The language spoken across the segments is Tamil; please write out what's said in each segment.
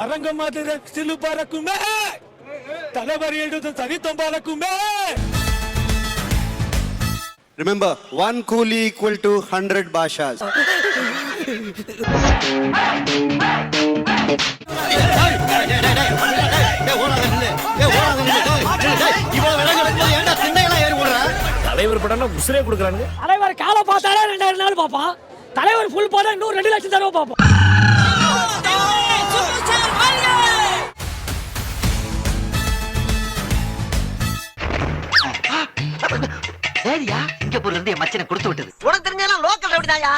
அரங்கம் மாதிரி சிலு பறக்குமே தலைவர் எழுது சரித்தம் பறக்குமே Remember, one coolie equal to 100 bashas. தலைவர் படம் உசுரே கொடுக்குறாங்க தலைவர் காலை பார்த்தாலே ரெண்டாயிரம் நாள் பார்ப்பான். தலைவர் ஃபுல் பார்த்தா இன்னும் ரெண்டு லட்சம் தடவை பார்ப்பான் என் மச்சனை கொடுத்து விட்டது. உனக்கு தெரிஞ்சாலும் லோக்கல் எப்படிதாயா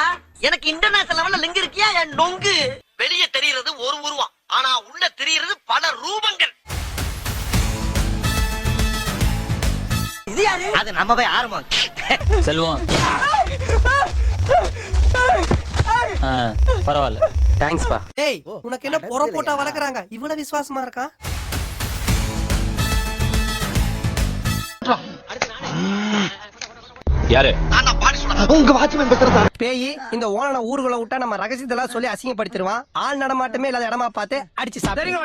எனக்கு இன்டர்நேஷனல் லெவல்ல லிங்க் இருக்கியா? என் நொங்கு. வெளிய தெரியறது ஒரு உருவம். ஆனா உள்ள தெரியறது பல ரூபங்கள். இது யாரு? அது நம்ம போய் ஆரம்பம் செல்வம். ஆ, பரவாயில்ல. தேங்க்ஸ்பா ஏய் உனக்கு என்ன பொற போட்டா வளர்க்குறாங்க? இவ்வளவு விசுவாசமா இருக்கா? யாரு? உங்க வாட்ச்மேன் பேசுறதா பேய் இந்த ஓனனை ஊருக்குள்ள விட்டா நம்ம ரகசியத்தெல்லாம் சொல்லி அசிங்கப்படுத்திடுவான். ஆள் நடமாட்டமே இல்லாத இடமா பார்த்து அடிச்சு சாப்பிடுங்க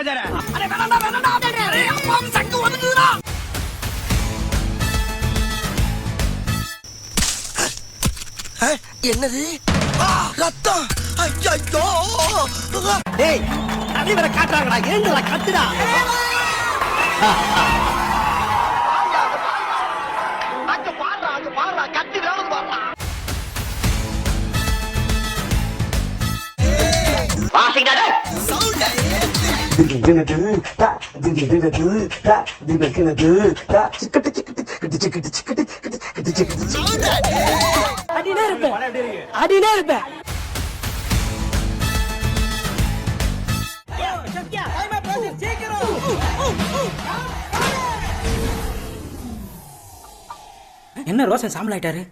என்னது? ரத்தம். ஐயோ டேய் காட்டுறாங்கடா. ஏண்டா கத்துடா. அடினே இருப்பேன் அடினே இருப்பேன் என்ன ரோசன் சாம்பல் ஆயிட்டாரு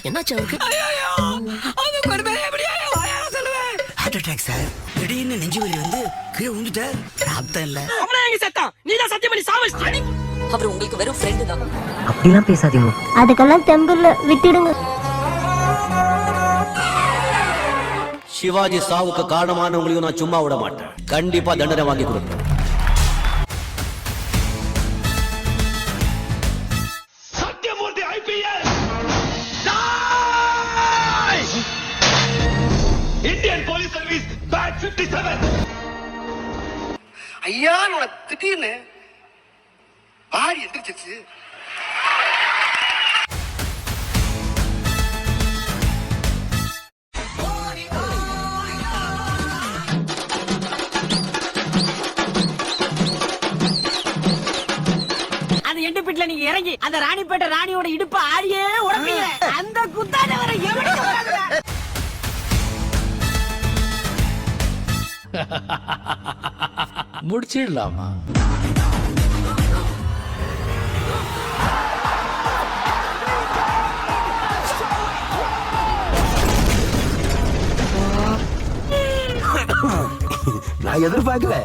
என்னாச்சு அவருக்கு? ஹார்ட் அட்டாக் சார் திடீர்னு நெஞ்சு வலி வந்து கீழே விழுந்துட்டார் ரத்தம் இல்ல. அவனே எங்க செத்தான் நீ தான் சத்தியம் பண்ணி சாவச்சிட்ட அவர் உங்களுக்கு வெறும் ஃப்ரெண்டு தான். அப்படிலாம் பேசாதீங்க. அதுக்கெல்லாம் தெம்பில்ல விட்டுடுங்க. சிவாஜி சாவுக்கு காரணமானவங்களையும் நான் சும்மா விட மாட்டேன். கண்டிப்பா தண்டனை வாங்கி கொடுப்பேன். ஐயா உனக்கு திடீர்னு பாடி எந்திரிச்சிச்சு அந்த எண்டு பிட்ல நீங்க இறங்கி அந்த ராணிப்பேட்டை ராணியோட இடுப்ப ஆடியே உடப்பீங்க அந்த குத்தாட வர எவனுக்கு வராதுடா. முடிச்சிடலாமா? நான் எதிர்பார்க்கல.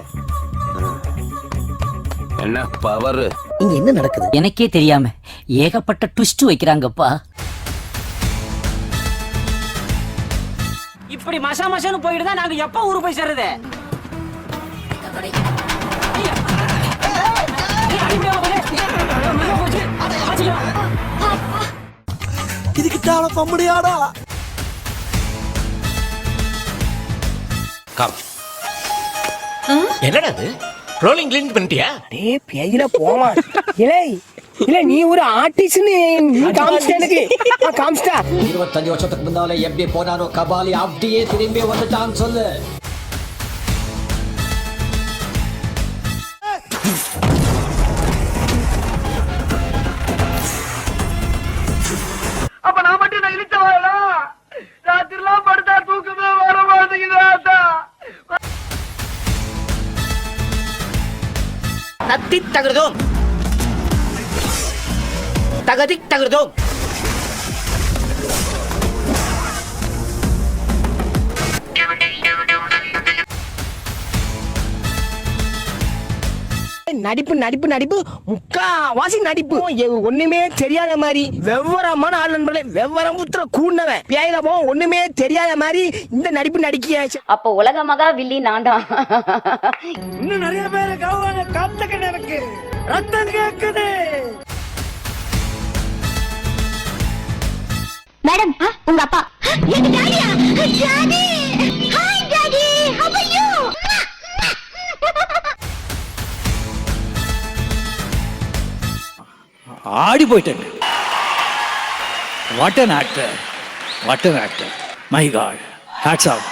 என்ன பவர் இங்க என்ன நடக்குது? எனக்கே தெரியாம ஏகப்பட்ட ட்விஸ்ட் வைக்கிறாங்கப்பா. இப்படி மசா மசான்னு போயிட்டு தான் நாங்க எப்ப ஊரு போய் சேர்றது? இதுக்கு தேவை கம்படியாடா கம் என்னடா அது ரோலிங் லிங்க் பண்ணிட்டியா? டேய் பேயில போமா. இலே இல்ல நீ ஒரு ஆர்டிஸ்ட்னு நீ காமிச்சிட்ட எனக்கு. ஆ, காமிச்சிட்டா. இருபத்தஞ்சு வருஷத்துக்கு முன்னால எப்படி போனானோ கபாலி அப்படியே திரும்பி வந்துட்டான்னு சொல்லு. அப்ப நான் மட்டும் நான் இழுத்த வரலா ராத்திரிலாம் படுத்தா தூக்கமே வர மாட்டேங்குது தத்தி தகுதோம் தகதி தகுதோம் நடிப்பு நடிப்பு நடிப்பு. முக்காவாசி நடிப்பு. ஒண்ணுமே தெரியாத மாதிரி. வெவ்வரமான ஆள் நண்பர்களே வெவ்வரம் புத்திர கூண்டவன். பேயில போ ஒண்ணுமே தெரியாத மாதிரி இந்த நடிப்பு நடிக்க அப்போ உலக மகா வில்லி தான் இன்னும் நிறைய பேர் கவுவாங்க காத்துக்கிட்டு இருக்கு ரத்தம் கேக்குது. மேடம் உங்க அப்பா. ஆடி போயிட்டேன். What an actor what an actor my god hats off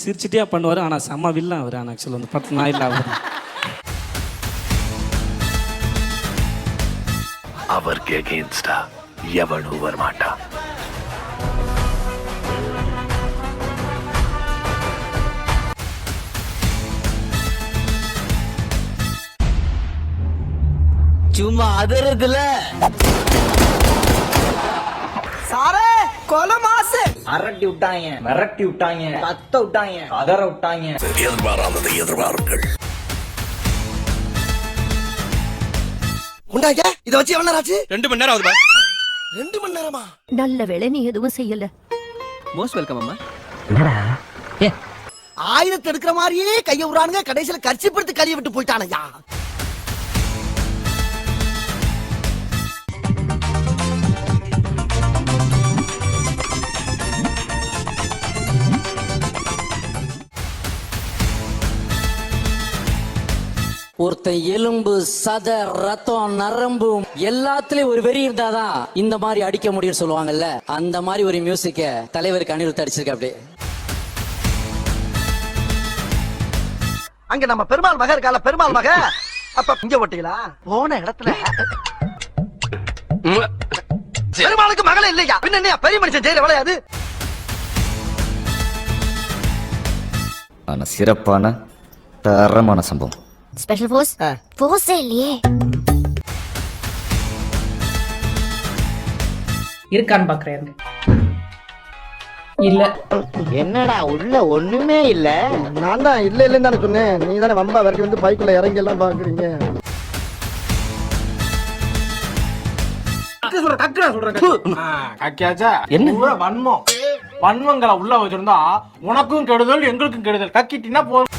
சிரிச்சிட்டே பண்ணுவார் ஆனால் செம்ம வில்லன் அவர் ஆனால் ஆக்சுவலாக அந்த படத்தில் நான் இல்லை அவர். அவருக்கு அகேன்ஸ்டா எவனும் வரமாட்டான் சும்மா அதறதுல. சாரே கொலை மாசு. அரட்டி விட்டாங்க மிரட்டி விட்டாங்க கத்த விட்டாங்க அதற விட்டாங்க. எதிர்பாராததை எதிர்பாருங்கள். உண்டாங்க இத வச்சு எவ்வளவு நேரம் ஆச்சு? ரெண்டு மணி நேரம் ஆகுது ரெண்டு மணி நேரமா? நல்ல வேளை நீ எதுவும் செய்யல. மோஸ்ட் வெல்கம் அம்மா. ஆயிரத்து எடுக்கிற மாதிரியே கைய விடுறானுங்க கடைசியில கட்சி படுத்து கழிய விட்டு போயிட்டானயா ஒருத்தன் எலும்பு சத ரத்தம் நரம்பு எல்லாத்துலயும் ஒரு வெறி இருந்தாதான் இந்த மாதிரி அடிக்க முடியும்னு சொல்லுவாங்கல்ல. அந்த மாதிரி ஒரு மியூசிக்க தலைவருக்கு அனிருத் அடிச்சிருக்க அப்படியே. அங்க நம்ம பெருமாள் மக இருக்கால பெருமாள் மக. அப்ப இங்க ஓட்டீங்களா போன இடத்துல. பெருமாளுக்கு மகளே இல்லையா? பின்ன என்னையா? பெரிய மனுஷன் செய்யற விளையாது? ஆனா சிறப்பான தரமான சம்பவம். ஸ்பெஷல் ஃபோர்ஸ் ஃபோர்ஸே இல்லையே இருக்கான்னு பாக்குறேன். இல்ல. என்னடா உள்ள ஒண்ணுமே இல்ல. நான் தான் இல்ல இல்லன்னு தானே சொன்னேன். நீ தானே வம்பா வரைக்கும் வந்து பைக்குள்ள இறங்கி எல்லாம் பாக்குறீங்க. என்ன? வன்மம். வன்மங்களை உள்ள வச்சிருந்தா உனக்கும் கெடுதல் எங்களுக்கும் கெடுதல். கக்கிட்டினா போதும்.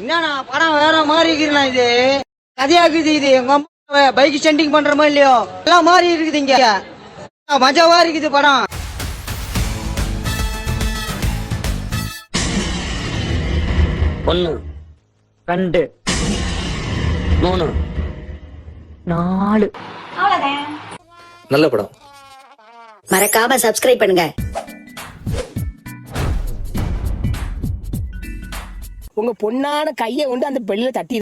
என்னண்ணா படம் வேற மாதிரி இருக்குண்ணா இது. கதையாக்குது இது. எங்க அம்மா பைக் ஸ்டண்டிங் பண்றோமோ இல்லையோ? எல்லாம் மாறி இருக்குது இங்க. மஜாவா இருக்குது படம். ஒன்னு ரெண்டு மூணு நாலு. நல்ல படம். மறக்காம சப்ஸ்கிரைப் பண்ணுங்க. உங்க பொண்ணான கையை கொண்டு அந்த பெல்ல தட்டி